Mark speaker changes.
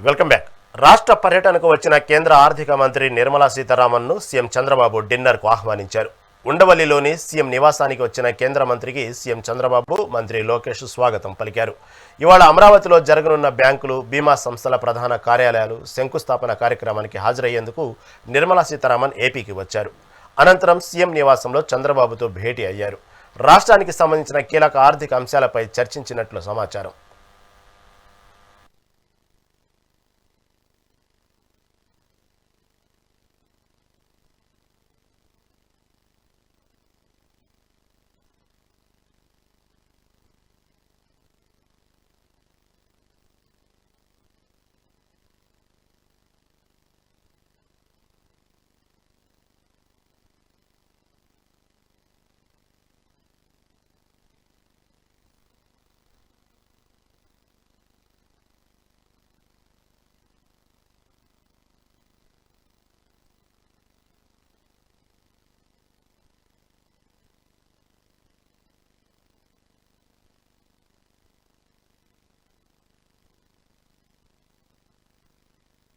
Speaker 1: Welcome back. రాష్ట్ర పర్యటనకు వచ్చిన కేంద్ర ఆర్థిక మంత్రి నిర్మలా సీతారామన్ను సీఎం చంద్రబాబు డిన్నర్కు ఆహ్వానించారు. ఉండవల్లిలోని సీఎం నివాసానికి వచ్చిన కేంద్ర మంత్రికి సీఎం చంద్రబాబు మంత్రి లోకేష్ స్వాగతం పలికారు. ఇవాళ అమరావతిలో జరగనున్న బ్యాంకులు బీమా సంస్థల ప్రధాన కార్యాలయాలు శంకుస్థాపన కార్యక్రమానికి హాజరయ్యేందుకు నిర్మలా సీతారామన్ ఏపీకి వచ్చారు. అనంతరం సీఎం నివాసంలో చంద్రబాబుతో భేటీ అయ్యారు. రాష్ట్రానికి సంబంధించిన కీలక ఆర్థిక అంశాలపై చర్చించినట్లు సమాచారం.